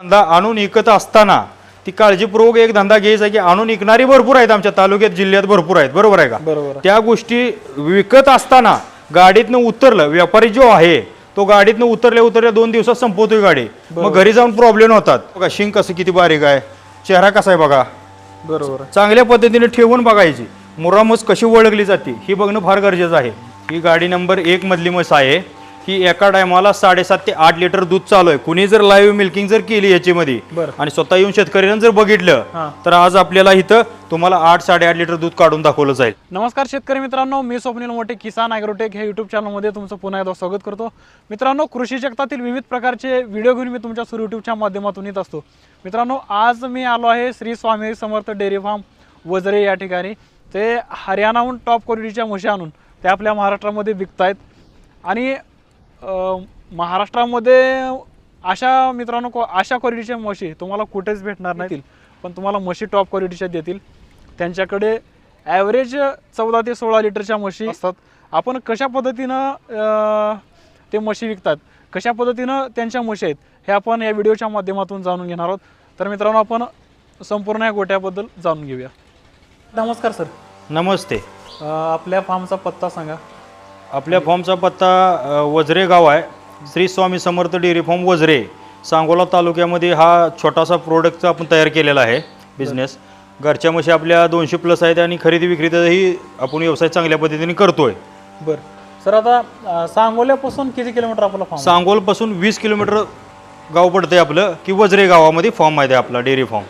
धंदा आणून विकत असताना ती काळजीपूर्वक एक धंदा घ्यायचा की आणून विकणारी भरपूर आहेत आमच्या तालुक्यात जिल्ह्यात भरपूर आहेत. बरोबर आहे का? बरोबर. त्या गोष्टी विकत असताना गाडीतनं उतरलं व्यापारी जो आहे तो गाडीतनं उतरल्या उतरल्या दोन दिवसात संपवतोय गाडी. मग घरी जाऊन प्रॉब्लेम होतात. बघा शिंग कसं किती बारीक आहे. चेहरा कसा आहे बघा. बरोबर. चांगल्या पद्धतीने ठेवून बघायची. मुरामस कशी ओळखली जाते ही बघणं फार गरजेचं आहे. ही गाडी नंबर एक मधली म्हस आहे. ही एका टायमाला साडेसात ते आठ लिटर दूध चालू आहे. कुणी जर लाईव्ह मिल्किंग जर केली याच्यामध्ये बरं. आणि स्वतः येऊन शेतकऱ्यानं जर बघितलं हां. तर आज आपल्याला इथं तुम्हाला आठ साडेआठ लिटर दूध काढून दाखवलं जाईल. नमस्कार शेतकरी मित्रांनो मी स्वप्नील मोठे किसान ॲग्रोटेक हे यूट्यूब चॅनलमध्ये तुमचं पुन्हा एकदा स्वागत करतो. मित्रांनो कृषी जगतातील विविध प्रकारचे व्हिडिओ घेऊन मी तुमच्या सुरू यूट्यूबच्या माध्यमातून येत असतो. मित्रांनो आज मी आलो आहे श्री स्वामी समर्थ डेअरी फार्म वजरे या ठिकाणी. ते हरियाणाहून टॉप क्वालिटीच्या म्हशी आणून ते आपल्या महाराष्ट्रामध्ये विकत आहेत आणि महाराष्ट्रामध्ये अशा मित्रांनो को- अशा क्वालिटीच्या म्हशी तुम्हाला कुठेच भेटणार नाहीत. पण तुम्हाला म्हशी टॉप क्वालिटीच्या देतील. त्यांच्याकडे ॲव्हरेज चौदा ते सोळा लिटरच्या म्हशी असतात. आपण कशा पद्धतीनं ते म्हशी विकतात कशा पद्धतीनं त्यांच्या म्हशी आहेत हे आपण या व्हिडिओच्या माध्यमातून जाणून घेणार आहोत. तर मित्रांनो आपण संपूर्ण या गोट्याबद्दल जाणून घेऊया. नमस्कार सर. नमस्ते. आपल्या फार्मचा पत्ता सांगा. आपल्या फॉर्मचा पत्ता वजरे गाव आहे. श्री स्वामी समर्थ डेअरी फार्म वजरे सांगोला तालुक्यामध्ये हा छोटासा प्रोडक्टचा आपण तयार केलेला आहे बिझनेस घरच्या म्हशी आपल्या दोनशे प्लस आहेत आणि खरेदी विक्रीचाही आपण व्यवसाय चांगल्या पद्धतीने करतोय. बरं. सर आता सांगोल्यापासून किती किलोमीटर आपला फार्म सांगोलपासून वीस किलोमीटर गाव पडतंय आपलं की वजरे गावामध्ये फॉर्म आहे आपला डेअरी फॉर्म.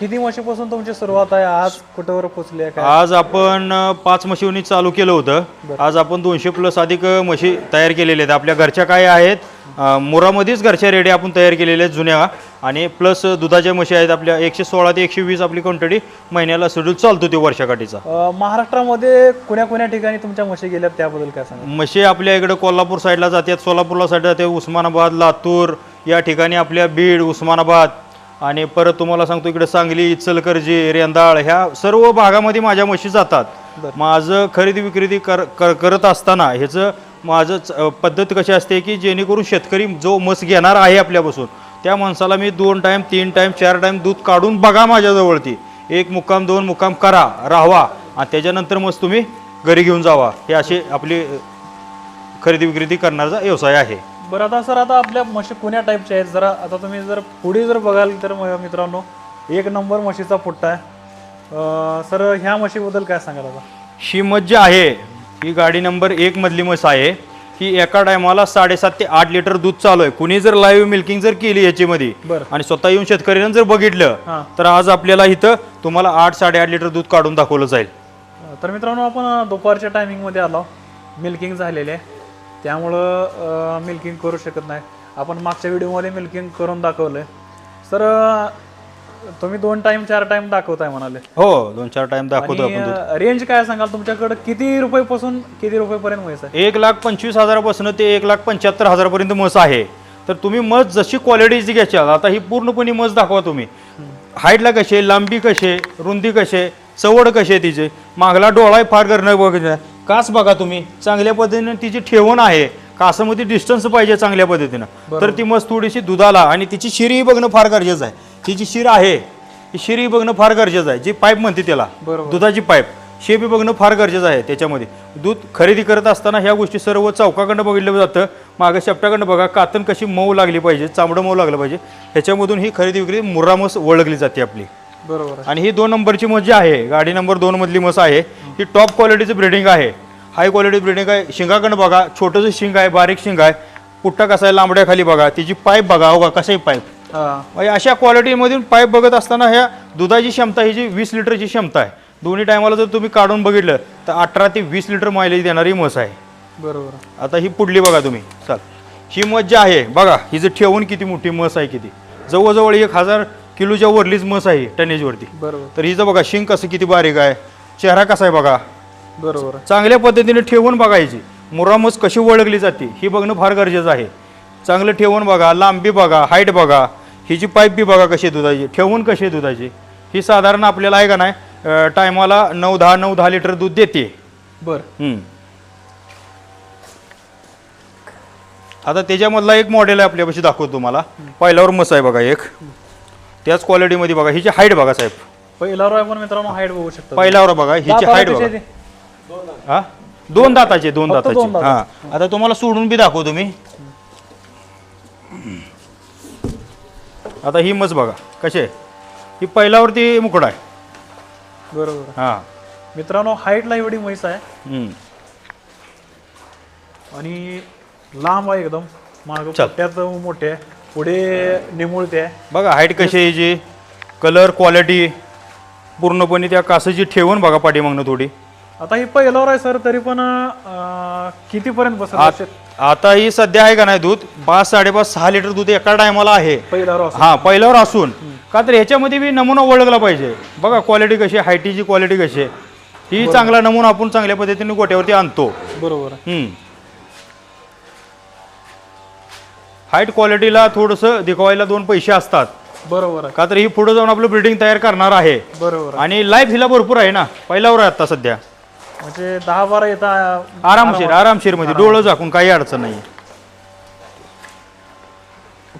किती म्हशीपासून तुमची सुरुवात आहे? आज कुठेवर पोचली आहे? काय? आज आपण अ, पाच म्हशीवनी चालू केलं होतं. आज आपण दोनशे प्लस अधिक अ, म्हशी तयार केलेल्या आहेत. आपल्या घरच्या काय आहेत अ, मुरामध्येच घरच्या रेडी आपण तयार केलेल्या आहेत जुन्या. आणि प्लस दुधाच्या म्हशी आहेत आपल्या. एकशे सोळा ते एकशे वीस आपली क्वांटिटी महिन्याला शेड्यूल चालतो ते वर्षाकाठीचा. अं, महाराष्ट्रामध्ये कुण्या कुण्या ठिकाणी तुमच्या म्हशी गेल्यात त्याबद्दल काय सांगा म्हशी आपल्या इकडं कोल्हापूर साईडला जातात. सोलापूरला साईड जाते. उस्मानाबाद लातूर या ठिकाणी आपल्या बीड उस्मानाबाद आणि परत तुम्हाला सांगतो इकडे सांगली इचलकरंजी रेंदाळ ह्या सर्व भागामध्ये माझ्या म्हशी जातात. माझं खरेदी विक्रेती कर कर करत असताना ह्याचं माझं पद्धत कशी असते की जेणेकरून शेतकरी जो मस घेणार आहे आपल्यापासून त्या माणसाला मी दोन टाईम तीन टाईम चार टाईम दूध काढून बघा माझ्याजवळती. एक मुक्काम दोन मुक्काम करा राहावा आणि त्याच्यानंतर मग तुम्ही घरी घेऊन जावा. हे असे आपली खरेदी विक्रेती करण्याचा व्यवसाय आहे. बरं आता सर आता आपल्या म्हशी कुण्या टाईपच्या आहेत? जरा आता तुम्ही जर पुढे जर बघाल तर म- मित्रांनो एक नंबर म्हशीचा पुट्टा आहे. अं, सर ह्या म्हशीबद्दल काय सांगाल आता? ही मस जी आहे ही गाडी नंबर एक मधली म्हस आहे. ही एका टायमाला साडेसात ते आठ लिटर दूध चालू आहे. कुणी जर लाईव्ह मिल्किंग जर केली याच्यामध्ये बरं. आणि स्वतः येऊन शेतकऱ्यानं जर बघितलं हां. तर आज आपल्याला इथं तुम्हाला आठ साडेआठ लिटर दूध काढून दाखवलं जाईल. तर मित्रांनो आपण दुपारच्या टायमिंगमध्ये आलो. मिल्किंग झालेले आहे. त्यामुळं मिल्किंग करू शकत नाही. आपण मागच्या व्हिडिओमध्ये मिल्किंग करून दाखवलं आहे सर तुम्ही दोन टाईम चार टाईम दाखवताय म्हणाले. हो दोन चार टाइम दाखवतो आपण दूध रेंज काय सांगाल? तुमच्याकडे किती रुपयेपासून किती रुपयेपर्यंत म्हैस आहे? एक लाख पंचवीस हजारापासून ते एक लाख पंच्याहत्तर हजारापर्यंत मस आहे. तर तुम्ही मस जशी क्वालिटीची घ्यायची आता ही पूर्णपणे मस दाखवा तुम्ही. हाईटला कसे लांबी कसे रुंदी कसे चवड कशी आहे तिचे? मागला डोळा फार करणं बघायचं कास बघा तुम्ही? चांगल्या पद्धतीने तिची ठेवण आहे. कासामध्ये डिस्टन्स पाहिजे चांगल्या पद्धतीनं. तर ती मस थोडीशी दुधाला आणि तिची शिरी बघणं फार गरजेचं आहे. जी शिर आहे. ही शिरी बघणं फार गरजेचं आहे. जी पाईप म्हणते त्याला. दुधाची पाईप शे बी बघणं फार गरजेचं आहे त्याच्यामध्ये. दूध खरेदी करत असताना ह्या गोष्टी सर्व चौकाकडनं बघितलं जातं. मागं शेपटाकडनं बघा कातन कशी मऊ लागली पाहिजे चामडं मऊ लागलं पाहिजे. ह्याच्यामधून ही खरेदी विक्री मुर्रामस ओळखली जाते आपली. बरोबर आणि ही दोन नंबरची मस जी आहे. गाडी नंबर दोन मधली मस आहे. ही टॉप क्वालिटीचं ब्रिडिंग आहे. हाय क्वालिटी ब्रिडिंग आहे. शिंगाकडनं बघा छोटंसं शिंग आहे बारीक शिंग आहे. पुट्टा कसा आहे लांबड्या खाली बघा. तिची पाईप बघा हो का कसाही पाईप हां. म्हणजे अशा क्वालिटीमधून पाईप बघत असताना ह्या दुधाची क्षमता ही जी वीस लिटरची क्षमता आहे. दोन्ही टायमाला जर तुम्ही काढून बघितलं तर अठरा ते वीस लिटर मायलेज देणारी म्हस आहे. बरोबर. आता ही पुढली बघा तुम्ही. चाल. ही म्हस जी आहे. बघा ही जर ठेवून किती मोठी म्हस आहे किती. जवळजवळ एक हजार किलोच्या वरलीच म्हस आहे टनेजवरती. बरोबर. तर हिचं बघा शिंग कसं किती बारीक आहे चेहरा कसा आहे बघा. बरोबर. चांगल्या पद्धतीने ठेवून बघायची. मुरामस कशी ओळखली जाते ही बघणं फार गरजेचं आहे. चांगलं ठेवून बघा लांबी बघा हाईट बघा हिची पाईप बी बघा कशी दुधाची ठेवून कशी दुधाची ही साधारण आपल्याला आहे का नाही टायमाला नऊ दहा नऊ दहा लिटर दूध देते. बरं. हम्म. आता त्याच्यामधला एक मॉडेल आहे आपल्यापाशी दाखवतो तुम्हाला. पहिल्यावर मस आहे बघा एक. त्याच क्वालिटीमध्ये बघा हिची हाईट बघा साहेब. पहिला रोय पण मित्रांनो हाईट बघू शकता पहिल्यावर बघा हिची हाईट बघा? हा? दोन दाताचे दोन फक्त दोन दाताचे हा. आता तुम्हाला सोडून बी दाखवतो मी. आता ही मस बघा कशी आहे? ही पहिल्यावरती मुकड आहे. बरोबर. हा. मित्रांनो हाईटला एवढी म्हैस आहे. हम्म. आणि लांब आहे एकदम. माग चल. मोठे आहे. पुढे निमुळते बघा हाईट कशी आहे हिची कलर क्वालिटी पूर्णपणे त्या कासाची ठेवून बघा पाठीमागनं थोडी. आता ही पहिल्यावर आहे सर तरी पण अं, कितीपर्यंत बसत आत- आता ही सध्या आहे का नाही दूध? पाच साडेपाच सहा लिटर दूध एका टायमाला आहे. पहिल्यावर हा पहिल्यावर असून. का तर ह्याच्यामध्ये बी नमुना ओळखला पाहिजे. बघा क्वालिटी कशी हायटीची क्वालिटी कशी आहे. ही चांगला नमुना आपण चांगल्या पद्धतीने गोट्यावरती आणतो. बरोबर. हम्म. हाईट क्वालिटीला थोडंसं दिखवायला दोन पैसे असतात. बरोबर आहे. का तर ही पुढे जाऊन आपलं ब्रिडिंग तयार करणार आहे. बरोबर आहे. आणि लाईफ हिला भरपूर आहे ना. पहिल्यावर आहे आता सध्या. म्हणजे दहा बारा येता आरामशीर आरामशीरमध्ये डोळं झाकून काही अडचण नाही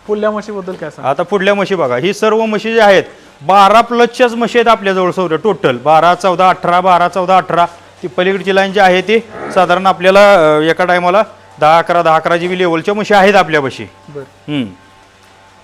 पुल्ल्या म्हशीबद्दल काय सांग आता पुढल्या म्हशी बघा. ही सर्व म्हशी ज्या आहेत बारा प्लसच्याच म्हशी आहेत आपल्याजवळ सौर टोटल बारा चौदा अठरा बारा चौदा अठरा. ती पलीकडची लाईन जी आहे ती साधारण आपल्याला अं, एका टायमाला दहा अकरा दहा अकरा जी बी लेवलच्या म्हशी आहेत आपल्यापाशी. बर. हम्म.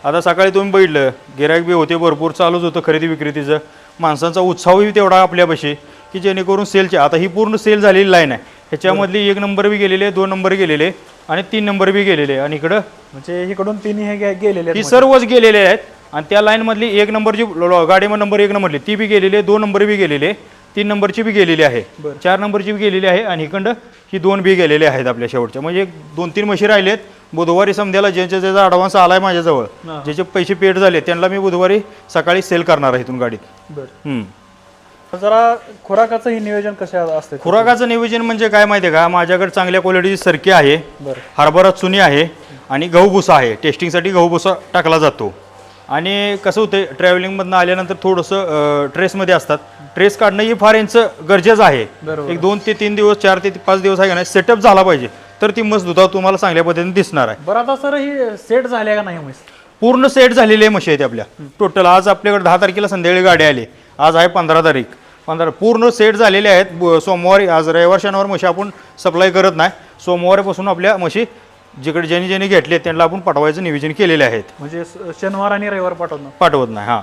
आता सकाळी तुम्ही बघितलं गिरायक बी होते भरपूर चालूच होतं खरेदी विक्रेतीचं. माणसांचा उत्साहही तेवढा आपल्यापाशी की जेणेकरून सेलचे आता ही पूर्ण सेल झालेली लाईन आहे. ह्याच्यामधली एक नंबर बी गेलेले दोन नंबर गेलेले आणि तीन नंबर बी गेलेले आणि इकडं म्हणजे इकडून तिन्ही हे गे- गेलेले आहेत ही सर्वच गेलेले आहेत. आणि त्या लाईन मधली एक नंबरची गाडी नंबर एक नंबरली ती बी गेलेली आहे दोन नंबर बी गेलेले तीन नंबरची बी गेलेली आहे. चार नंबरची बी गेलेली आहे आणि इकडं ही दोन बी गेलेले आहेत आपल्या शेवटच्या. म्हणजे दोन तीन म्हशी राहिलेत. बुधवारी समजायला ज्यांच्या ज्याचा ॲडव्हान्स आलाय माझ्याजवळ हा. ज्याचे पैसे पेड झाले त्यांना मी बुधवारी सकाळी सेल करणार आहे इथून गाडीत. बर. जरा खुराकाचं ही नियोजन कसे असते? खुराकाचं नियोजन म्हणजे काय माहिती आहे का? माझ्याकडे चांगल्या क्वालिटीची सरकी आहे बर. हरभरा चुनी आहे आणि गहू भुसा आहे. टेस्टिंगसाठी गहू भुसा टाकला जातो. आणि कसं होतं ट्रॅव्हलिंगमधनं आल्यानंतर थोडंसं ट्रेसमध्ये असतात. ट्रेस काढणं ही फार यांचं गरजेचं आहे. एक दोन ते तीन दिवस चार ते पाच दिवस आहे का नाही सेटअप झाला पाहिजे. तर ती मस्त दुधावर तुम्हाला चांगल्या पद्धतीने दिसणार आहे. बरं आता सर ही सेट झाल्या का नाही म्हैस पूर्ण सेट झालेले म्हशी आहेत आपल्या. टोटल आज आपल्याकडे दहा तारखेला संध्याकाळी गाडी आली. आज आहे पंधरा तारीख. पंधरा पूर्ण सेट झालेले आहेत. सोमवारी आज रविवार शनिवार म्हशी आपण सप्लाय करत नाही. सोमवारीपासून आपल्या म्हशी जिकडे ज्यांनी ज्यांनी घेतले त्यांना आपण पाठवायचं नियोजन केलेले आहेत. म्हणजे शनिवार आणि रविवार पाठवणं पाठवत नाही हां.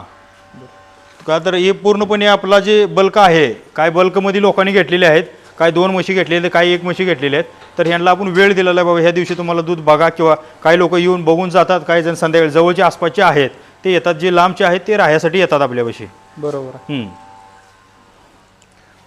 का? तर हे पूर्णपणे आपला जे बल्क आहे काय बल्कमध्ये लोकांनी घेतलेले आहेत काय दोन म्हशी घेतलेले आहेत काय एक म्हशी घेतलेले आहेत तर ह्यांना आपण वेळ दिलेला आहे बाबा. ह्या दिवशी तुम्हाला दूध बघा किंवा काही लोक येऊन बघून जातात काही जण संध्याकाळी जवळचे आसपासचे आहेत ते येतात. जे लांबचे आहेत ते राहण्यासाठी येतात आपल्यापाशी बरोबर. हम्म.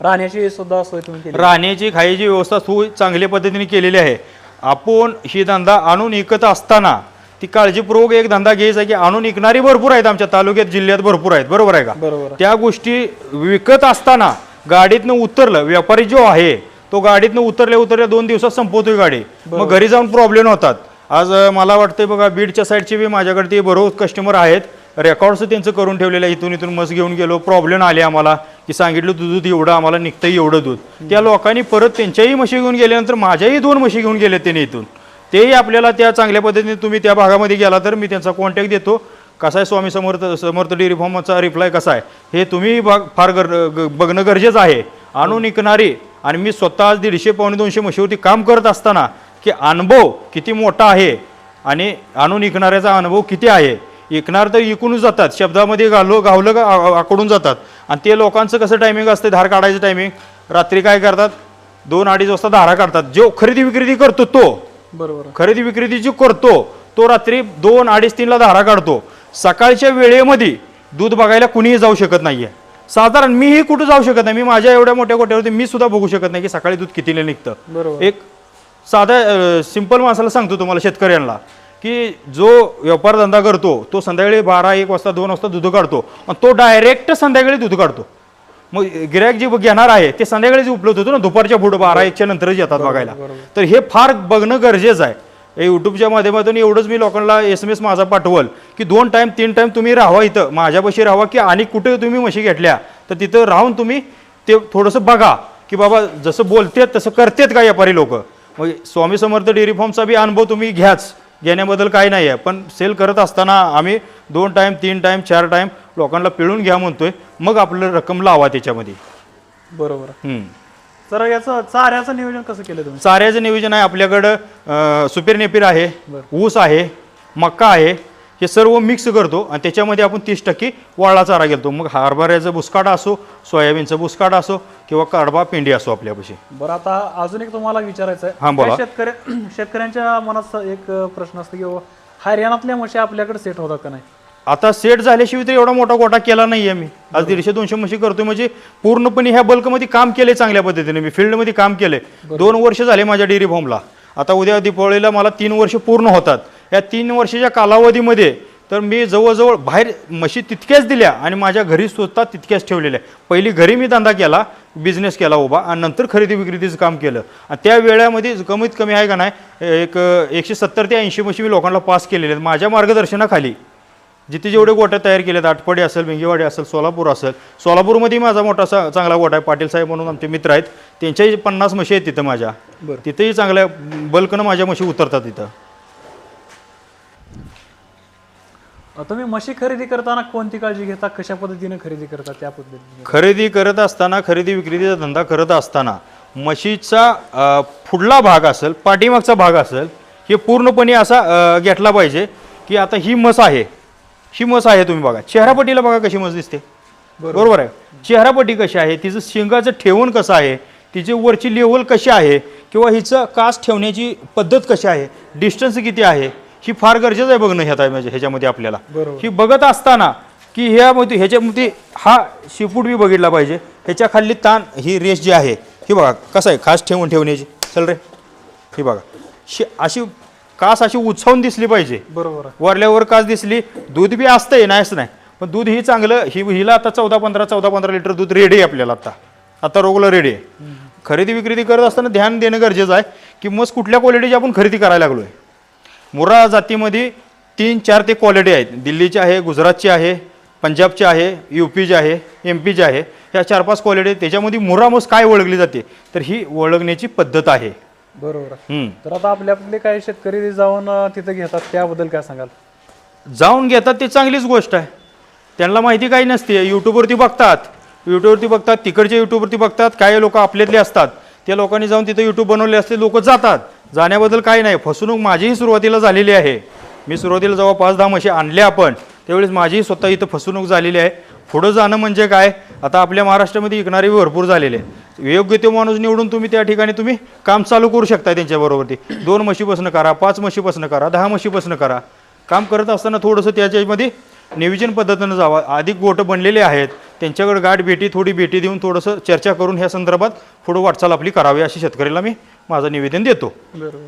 राहण्याची सुद्धा सोय तुम्ही केली. राहण्याची खायची व्यवस्था सोय चांगल्या पद्धतीने केलेली आहे. आपण ही धंदा आणून विकत असताना ती काळजीपूर्वक एक धंदा घ्यायचा आहे की आणून विकणारी भरपूर आहेत आमच्या तालुक्यात जिल्ह्यात भरपूर आहेत. बरोबर आहे का? बरोबर. त्या गोष्टी विकत असताना गाडीतनं उतरलं व्यापारी जो आहे तो गाडीतनं उतरल्या उतरल्या दोन दिवसात संपवतोय गाडी. मग घरी जाऊन प्रॉब्लेम होतात. आज मला वाटतंय बघा बीडच्या साईडचे बी माझ्याकडे ते बरोबर कस्टमर आहेत. रेकॉर्ड्स त्यांचं करून ठेवलेलं आहे. इथून इथून मस घेऊन गेलो प्रॉब्लेम आले आम्हाला की सांगितलं दूध दूध एवढं आम्हाला निघतं एवढं दूध. त्या लोकांनी परत त्यांच्याही म्हशी घेऊन गेल्यानंतर माझ्याही दोन म्हशी घेऊन गेले त्यांनी इथून. तेही आपल्याला त्या चांगल्या पद्धतीने तुम्ही त्या भागामध्ये गेला तर मी त्यांचा कॉन्टॅक्ट देतो. कसा आहे स्वामी समर्थ समर्थ डेअरी फॉर्मचा रिप्लाय कसा आहे? हे तुम्ही भाग फार गर ग- बघणं गरजेचं आहे. आणून विकणारी आणि मी स्वतः आज दीडशे पावणे दोनशे म्हशीवरती काम करत असताना की अनुभव किती मोठा आहे आणि आणून विकणाऱ्याचा अनुभव किती आहे? विकणार तर विकूनच जातात. शब्दामध्ये घालो गावलं का आकडून जातात. आणि ते लोकांचं कसं टायमिंग असतं? धार काढायचं टायमिंग रात्री काय करतात? दोन अडीच वाजता धारा काढतात. जो खरेदी विक्रेती करतो तो. बरोबर. खरेदी विक्रेती जो करतो तो रात्री दोन अडीच तीनला धारा काढतो. सकाळच्या वेळेमध्ये दूध बघायला कुणीही जाऊ शकत नाहीये. साधारण मीही कुठं जाऊ शकत नाही. मी माझ्या एवढ्या मोठ्या गोट्यावरती मी सुद्धा बघू शकत नाही की सकाळी दूध कितीला निघतं. बरोबर. एक साधा सिंपल माणसाला सांगतो तुम्हाला शेतकऱ्यांना की जो व्यापार धंदा करतो तो संध्याकाळी बारा एक वाजता दोन वाजता दूध काढतो आणि तो डायरेक्ट संध्याकाळी दूध काढतो. मग गिरायक जे घेणार आहे ते संध्याकाळीच उपलब्ध होतो ना दुपारच्या पुढं बारा एकच्या नंतरच येतात बघायला. तर हे फार बघणं गरजेचं आहे. यूट्यूबच्या माध्यमातून एवढंच मी लोकांना एस एम एस माझा पाठवल की दोन टाईम तीन टाईम तुम्ही राहावा इथं. माझ्यापाशी राहावा की आणि कुठे तुम्ही म्हशी घेतल्या तर तिथं राहून तुम्ही ते थोडंसं बघा की बाबा जसं बोलतेत तसं करतेत का व्यापारी लोक? मग स्वामी समर्थ डेअरी फार्मचा बी अनुभव तुम्ही घ्याच. घेण्याबद्दल काही नाही आहे पण सेल करत असताना आम्ही दोन टाईम तीन टाईम चार टाईम लोकांना पिळून घ्या म्हणतोय मग आपलं रक्कम लावा त्याच्यामध्ये. बरोबर. हम्म. तर याचं चाऱ्याचं नियोजन कसं केलं तुम्ही? चाऱ्याचं नियोजन आहे आपल्याकडं अं, सुपीर नेपीर आहे ऊस आहे मक्का आहे हे सर्व मिक्स करतो आणि त्याच्यामध्ये आपण तीस टक्के वाळा चारा घेतो. मग हरभऱ्याचं बुसकाट असो सोयाबीनचं बुसकाट असो किंवा कडबा पेंडी असो आपल्यापाशी. बरं आता अजून एक तुम्हाला विचारायचं आहे. हा, बोला. काही शेतकऱ्या शेतकऱ्यांच्या मनात एक प्रश्न असतो की बाबा हरियाणातल्या म्हशी आपल्याकडे सेट होतात का नाही? आता सेट झाल्याशिवाय तर एवढा मोठा गोटा केला नाही आहे मी. आज दीडशे दोनशे म्हशी करतोय म्हणजे पूर्णपणे ह्या बल्कमध्ये काम केले चांगल्या पद्धतीने. मी फील्डमध्ये काम केले दोन वर्ष झाले माझ्या डेअरी फॉर्मला आता उद्या दीपावळीला मला तीन वर्ष पूर्ण होतात. या तीन वर्षाच्या कालावधीमध्ये तर मी जवळजवळ बाहेर म्हशी तितक्याच दिल्या आणि माझ्या घरी स्वतः तितक्याच ठेवलेल्या. पहिली घरी मी धंदा केला बिझनेस केला उभा आणि नंतर खरेदी विक्रीचं काम केलं. आणि त्या वेळामध्ये कमीत कमी आहे का नाही एक एकशे सत्तर ते ऐंशी म्हशी मी लोकांना पास केलेल्या आहेत. माझ्या मार्गदर्शनाखाली जिथे जेवढे गोट्या तयार केलेत आटपाडी असेल भिंगेवाडी असेल सोलापूर असेल सोलापूरमध्ये माझा मोठा सा- चांगला गोटा आहे. पाटील साहेब म्हणून आमचे मित्र आहेत. त्यांच्याही पन्नास म्हशी आहेत तिथं माझ्या. बरं. तिथेही चांगल्या बल्कनं माझ्या म्हशी उतरतात तिथं तुम्ही म्हशी खरेदी करताना कोणती काळजी घेता? कशा पद्धतीने खरेदी करता त्या पद्धतीने? खरेदी करत असताना खरेदी विक्रीचा धंदा करत असताना म्हशीचा पुढला भाग असेल पाठीमागचा भाग असेल हे पूर्णपणे असा घेतला पाहिजे की आता ही मस आहे. ही मस आहे तुम्ही बघा. चेहरापट्टीला बघा कशी मस दिसते. बरोबर. आहे. चेहरापट्टी कशी आहे तिचं शिंगाचं ठेवण कसं आहे तिची वरची लेवल कशी आहे किंवा हिचं कास ठेवण्याची पद्धत कशी आहे डिस्टन्स किती आहे ही फार गरजेचं आहे बघणं ह्यात म्हणजे ह्याच्यामध्ये आपल्याला. ही बघत असताना की ह्यामध्ये ह्याच्यामध्ये हा शिपूट बी बघितला पाहिजे. ह्याच्या खाली ताण ही रेस जी आहे ही बघा कसं आहे खास ठेवून ठेवण्याची. चल रे. ही बघा. शि अशी कास अशी उचवून दिसली पाहिजे. बरोबर आहे. वरल्यावर कास दिसली दूध बी असतंय नाहीच नाही. पण दूध ही चांगलं ही हिला आता चौदा पंधरा चौदा पंधरा लिटर दूध रेडी आहे आपल्याला आता. आता रोगलं रेडी आहे. खरेदी विक्रेती करत असताना ध्यान देणं गरजेचं आहे की मग कुठल्या क्वालिटीची आपण खरेदी करायला लागलोय. मुरा जातीमध्ये तीन चार ते क्वालिटी आहेत. दिल्लीची आहे गुजरातची आहे पंजाबची आहे यू पीची आहे एम पीची आहे. ह्या चार पाच क्वालिटी आहेत. त्याच्यामध्ये मुरा मस काय ओळखली जाते? तर ही ओळखण्याची पद्धत आहे. बरोबर. हम्म. तर आता आपले आपले काही शेतकरी जाऊन अं, तिथे घेतात त्याबद्दल काय सांगाल? जाऊन घेतात ते चांगलीच गोष्ट आहे. त्यांना माहिती काही नसते. यूट्यूबवरती बघतात. यूट्यूबवरती बघतात तिकडचे यूट्यूबवरती बघतात. काही लोक आपल्यातले असतात. त्या लोकांनी जाऊन तिथे यूट्यूब बनवले असते लोक जातात. जाण्याबद्दल काही नाही. फसवणूक माझीही सुरुवातीला झालेली आहे. मी सुरुवातीला जेव्हा पाच दहा म्हशी आणल्या आपण. त्यावेळेस माझीही स्वतः इथं फसवणूक झालेली आहे. पुढं जाणं म्हणजे काय? आता आपल्या महाराष्ट्रामध्ये विकणारे भरपूर झालेले आहेत. योग्य तो माणूस निवडून तुम्ही त्या ठिकाणी तुम्ही काम चालू करू शकता त्यांच्याबरोबरती. दोन म्हशीपासून करा पाच म्हशीपासून करा दहा म्हशीपासून करा. काम करत असताना थोडंसं त्याच्यामध्ये नियोजन पद्धतीनं जावा. अधिक गोटं बनलेले आहेत. त्यांच्याकडे गाठ भेटी थोडी भेटी देऊन थोडंसं चर्चा करून ह्या संदर्भात पुढं वाटचाल आपली करावी अशी शेतकऱ्याला मी माझं निवेदन देतो. बरोबर.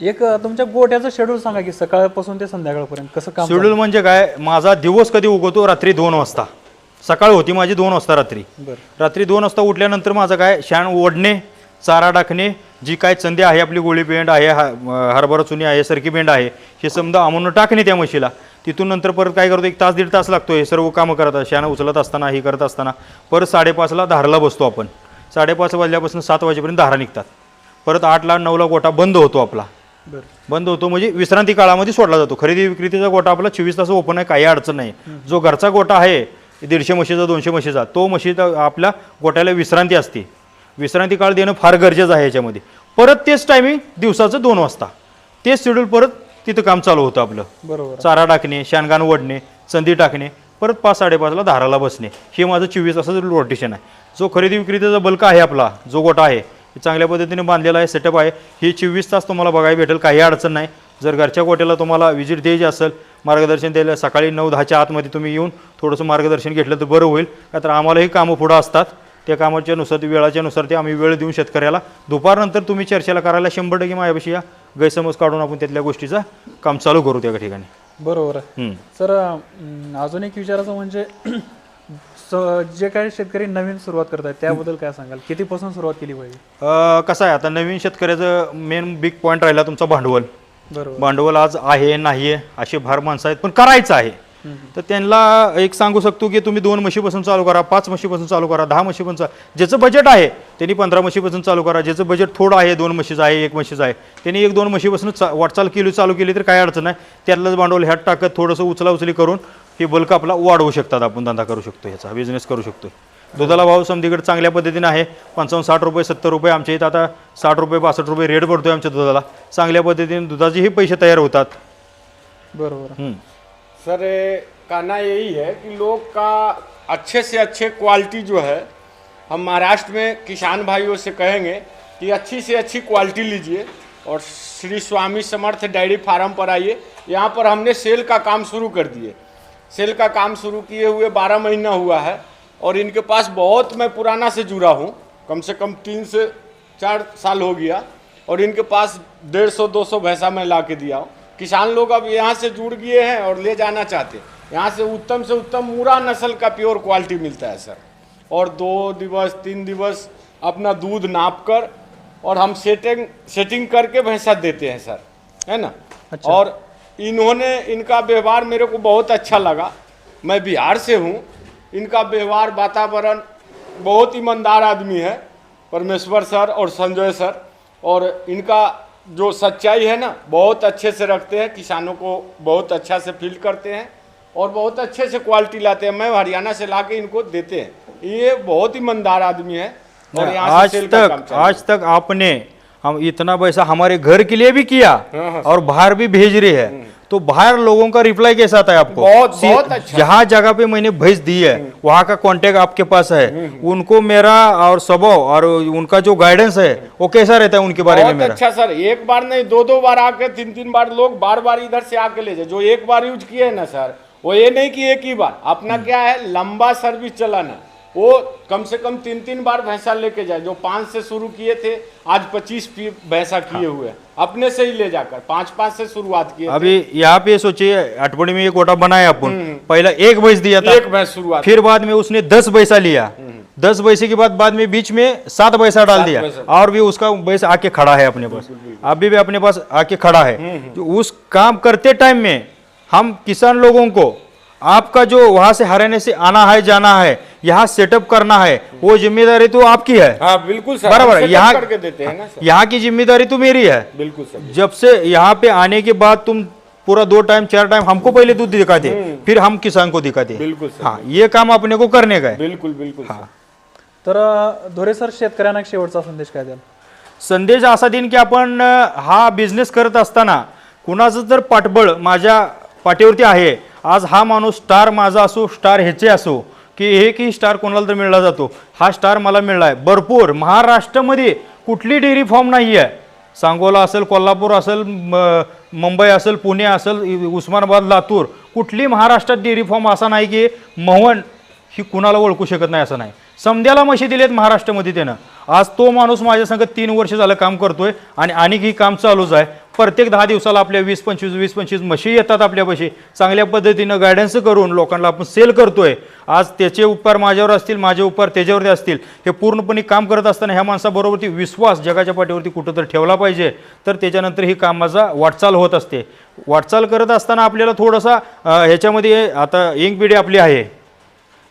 एक तुमच्या गोट्याचं शेड्यूल सांगा की सकाळपासून ते संध्याकाळपर्यंत कसं काम शेड्यूल म्हणजे काय? माझा दिवस कधी उगवतो? रात्री दोन वाजता. सकाळ होती माझी दोन वाजता रात्री. रात्री दोन वाजता उठल्यानंतर माझं काय? शाण ओढणे चारा टाकणे जी काय चंदी आहे आपली गोळी पेंड आहे हा- हरभरा चुनी आहे सरकी पेंड आहे हे समजा आमून टाकणे त्या म्हशीला. तिथून नंतर परत काय करतो? एक तास दीड तास लागतो. हे सर्व कामं करत शाणं उचलत असताना हे करत असताना परत साडेपाचला धारला बसतो आपण. साडेपाच वाजल्यापासून सात वाजेपर्यंत धारा निघतात. परत आठला नऊला गोटा बंद होतो आपला. बंद होतो. म्हणजे विश्रांती काळामध्ये सोडला जातो. खरेदी विक्रीचा गोटा आपला चोवीस तास ओपन आहे काही अडचण नाही. जो घरचा गोटा आहे दीडशे म्हशीचा दोनशे म्हशीचा तो म्हशीचा आपल्या गोट्याला विश्रांती असते. विश्रांती काळ देणं फार गरजेचं आहे याच्यामध्ये. परत तेच टायमिंग दिवसाचं दोन वाजता. तेच शेड्यूल परत तिथं काम चालू होतं आपलं. बरोबर. चारा टाकणे शानगान ओढणे चंदी टाकणे परत पाच साडेपाचला धाराला बसणे. हे माझं चोवीस तासाचं रोटेशन आहे. जो खरेदी विक्रीचा बल्क आहे आपला जो गोटा आहे चांगल्या पद्धतीने बांधलेला आहे सेटअप आहे. हे चोवीस तास तुम्हाला बघायला भेटेल काही अडचण नाही. जर घरच्या गोट्याला तुम्हाला व्हिजिट द्यायची असेल मार्गदर्शन द्यायला सकाळी नऊ दहाच्या आतमध्ये तुम्ही येऊन थोडंसं मार्गदर्शन घेतलं तर बरं होईल. का तर आम्हालाही कामं पुढं असतात. त्या कामाच्या नुसार ते आम्ही वेळ देऊन शेतकऱ्याला. दुपारनंतर तुम्ही चर्चेला करायला शंभर टक्के माझ्यापाशी या. गैरसमज काढून आपण त्यातल्या गोष्टीचा काम चालू करू त्या ठिकाणी. बरोबर. सर अजून एक विचारायचं म्हणजे स- जे काही शेतकरी नवीन सुरुवात करतात त्याबद्दल काय सांगाल? कितीपासून सुरुवात केली पाहिजे? अ, कसं आहे आता नवीन शेतकऱ्याचं मेन बिग पॉईंट राहिला तुमचा भांडवल. बरोबर. भांडवल आज आहे नाही आहे अशी भार माणसं आहेत पण करायचं आहे. तर त्यांना एक सांगू शकतो की तुम्ही दोन म्हशीपासून चालू करा पाच म्हशीपासून चालू करा दहा म्हशीपासून चा ज्याचं बजेट आहे त्यांनी पंधरा म्हशीपासून चालू करा. ज्याचं बजेट थोडं आहे दोन म्हशीचं आहे एक म्हशीचं आहे त्यांनी एक दोन म्हशीपासून चा वाटचाल केली चालू केली तर काय अडचण नाही. त्यातलंच भांडवल ह्यात टाकत थोडंसं उचला उचली करून हे बल्क आपला वाढवू शकतात. आपण धंदा करू शकतो ह्याचा बिझनेस करू शकतो दुधाला भाव समधीकडे चांगल्या पद्धतीने आहे. पंचावन्न साठ रुपये सत्तर रुपये आमच्या इथं आता साठ रुपये बासष्ट रुपये रेट पडतोय आमच्या दुधाला. चांगल्या पद्धतीने दुधाचेही पैसे तयार होतात. बरोबर. सर कहना यही है कि लोग का अच्छे से अच्छे क्वालिटी जो है, हम महाराष्ट्र में किसान भाइयों से कहेंगे कि अच्छी से अच्छी क्वालिटी लीजिए और श्री स्वामी समर्थ डेयरी फार्म पर आइए। यहाँ पर हमने सेल का काम शुरू कर दिए। सेल का काम शुरू किए हुए बारह महीना हुआ है और इनके पास बहुत मैं पुराना से जुड़ा हूँ। कम से कम तीन से चार साल हो गया और इनके पास डेढ़ सौ, दो सौ भैंसा मैं ला के दिया हूँ। किसान लोग अब यहाँ से जुड़ गए हैं और ले जाना चाहते हैं। यहाँ से उत्तम से उत्तम मूरा नस्ल का प्योर क्वालिटी मिलता है सर। और दो दिवस तीन दिवस अपना दूध नाप कर और हम सेटिंग सेटिंग करके भैंसा देते हैं सर। है ना? अच्छा। और इन्होंने इनका व्यवहार मेरे को बहुत अच्छा लगा। मैं बिहार से हूँ। इनका व्यवहार वातावरण बहुत ईमानदार आदमी है। परमेश्वर सर और संजय सर। और इनका जो सच्चाई है ना बहुत अच्छे से रखते हैं किसानों को बहुत अच्छा से फील करते हैं और बहुत अच्छे से क्वालिटी लाते हैं मैं हरियाणा से ला के इनको देते हैं ये बहुत ही ईमानदार आदमी है और आज तक। आज तक आपने हम इतना पैसा हमारे घर के लिए भी किया हाँ, हाँ। और बाहर भी भेज रहे हैं तो बाहर लोगों का रिप्लाई कैसा आता है आपको? बहुत- बहुत अच्छा। जहाँ जगह पे मैंने भेज दी है वहाँ का कांटेक्ट आपके पास है। उनको मेरा और स्वभाव और उनका जो गाइडेंस है वो कैसा रहता है उनके बारे में मेरा? अच्छा सर। एक बार नहीं दो दो बार आके तीन तीन बार लोग बार बार इधर से आके ले जाए। जो एक बार यूज़ किए है ना सर वो ये नहीं कि एक ही बार। अपना क्या है लंबा सर्विस चलाना। वो कम से कम तीन तीन बार भैंसा लेके जाए जो पाँच से शुरू किए थे आज पच्चीस भैंसा किए हुए अपने से ही ले जाकर पाँच पाँच से शुरुआत किए अभी यहाँ पे सोचिए अठवड़ी में एक गोटा बनाया अपन। पहला एक भैंस दिया था। एक भैंस शुरुआत। फिर बाद में उसने दस पैसा लिया। दस पैसे के बाद बाद में बीच में सात पैसा डाल दिया। और भी उसका पैसा आके खड़ा है अपने पास। अभी भी अपने पास आके खड़ा है। तो उस काम करते टाइम में हम किसान लोगों को आपका जो वहाँ से हरियाणा से आना है जाना है यहाँ सेटअप करना है वो जिम्मेदारी तो आपकी है। हाँ बिल्कुल सर बराबर यहाँ करके देते हैं ना सर। यहाँ की जिम्मेदारी तो मेरी है। बिल्कुल सर। जब से यहाँ पे आने के बाद तुम पूरा दो टाइम चार टाइम हमको पहले दूध दिखाते फिर हम किसान को दिखाते। बिल्कुल सर। हाँ ये काम अपने को करने का है। बिल्कुल बिल्कुल सर। तर धोरे सर शेतकऱ्यांना एक शेवटचा संदेश काय द्याल? संदेश असा देईन की आपण हा बिझनेस करत असताना कुणाचं जर पाठबळ माझ्या पाठीवरती आहे आज हा माणूस स्टार माझा असो स्टार ह्याचे असो की एकही स्टार कोणाला तर मिळला जातो. हा स्टार मला मिळला आहे भरपूर. महाराष्ट्रामध्ये कुठली डेअरी फॉर्म नाही आहे सांगोला असेल कोल्हापूर असेल म- मुंबई असेल पुणे असेल उस्मानाबाद लातूर. कुठली महाराष्ट्रात डेअरी फॉर्म असा नाही की मोहन ही कुणाला ओळखू शकत नाही असं नाही. समद्याला म्हशी दिलेत महाराष्ट्रामध्ये त्यानं. आज तो माणूस माझ्यासंग तीन वर्ष झालं काम करतोय आणि आणखी ही काम चालूच आहे. प्रत्येक दहा दिवसाला आपल्या वीस पंचवीस वीस पंचवीस म्हशी येतात आपल्यापाशी. चांगल्या पद्धतीनं गायडन्स करून लोकांना आपण सेल करतोय. आज त्याचे उपकार माझ्यावर असतील माझे उपकार त्याच्यावरती असतील हे पूर्णपणे काम करत असताना ह्या माणसाबरोबरती विश्वास जगाच्या पाठीवरती कुठं तर ठेवला पाहिजे. तर त्याच्यानंतर ही कामाचा वाटचाल होत असते. वाटचाल करत असताना आपल्याला थोडासा ह्याच्यामध्ये आता यंग पिढी आपली आहे.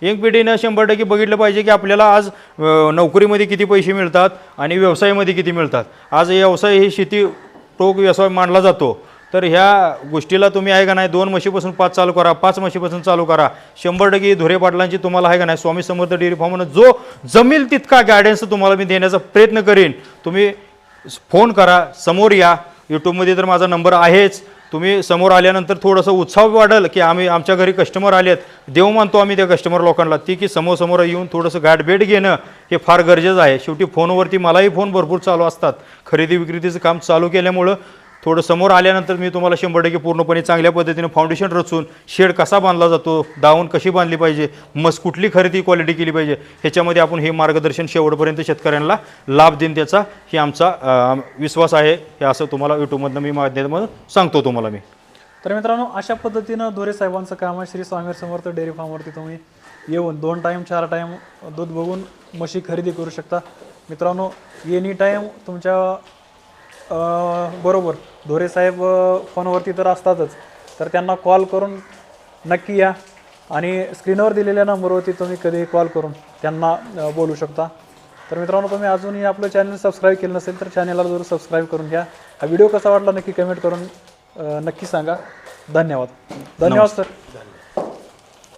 एक पिढीनं शंभर टक्के बघितलं पाहिजे की आपल्याला आज नोकरीमध्ये किती पैसे मिळतात आणि व्यवसायामध्ये किती मिळतात. आज व्यवसाय ही शेती टोक व्यवसाय मानला जातो. तर ह्या गोष्टीला तुम्ही आहे का नाही दोन म्हशीपासून पाच चालू करा पाच म्हशीपासून चालू करा. शंभर टक्के धुरे पाटलांची तुम्हाला आहे का नाही स्वामी समर्थ डेअरी फार्मनं जो जमेल तितका गायडन्स तुम्हाला मी देण्याचा प्रयत्न करीन. तुम्ही फोन करा समोर या. यूट्यूबमध्ये तर माझा नंबर आहेच. तुम्ही समोर आल्यानंतर थोडंसं उत्साह वाढेल की आम्ही आमच्या घरी कस्टमर आले आहेत देव मानतो आम्ही त्या कस्टमर लोकांना. ती की समोर समोर येऊन थोडंसं गाठभेट घेणं. हे फार गरजेचं आहे. शेवटी फोनवरती मलाही फोन भरपूर चालू असतात. खरेदी विक्रीतीचं काम चालू केल्यामुळं थोडं समोर आल्यानंतर मी तुम्हाला शंभर टक्के पूर्णपणे चांगल्या पद्धतीने फाउंडेशन रचून शेड कसा बांधला जातो दावण कशी बांधली पाहिजे मस कुठली खरेदी क्वालिटी केली पाहिजे ह्याच्यामध्ये आपण हे मार्गदर्शन शेवटपर्यंत शेतकऱ्यांना लाभ देईन त्याचा हे आमचा विश्वास आहे. हे असं तुम्हाला यूट्यूबमधनं मी माध्यमातून सांगतो तुम्हाला मी. तर मित्रांनो अशा पद्धतीनं धोरे साहेबांचं काम आहे. श्री स्वामी समर्थ डेअरी फार्मवरती तुम्ही येऊन दोन टाईम चार टाईम दूध बघून म्हशी खरेदी करू शकता. मित्रांनो एनी टाईम तुमच्या बरोबर धोरे साहेब फोनवरती तर असतातच. तर त्यांना कॉल करून नक्की या. आणि स्क्रीनवर दिलेल्या नंबरवरती तुम्ही कधी कॉल करून त्यांना बोलू शकता. तर मित्रांनो तुम्ही अजूनही आपलं चॅनल सबस्क्राईब केलं नसेल तर चॅनलला जरूर सबस्क्राईब करून घ्या. हा व्हिडिओ कसा वाटला नक्की कमेंट करून नक्की सांगा. धन्यवाद. धन्यवाद सर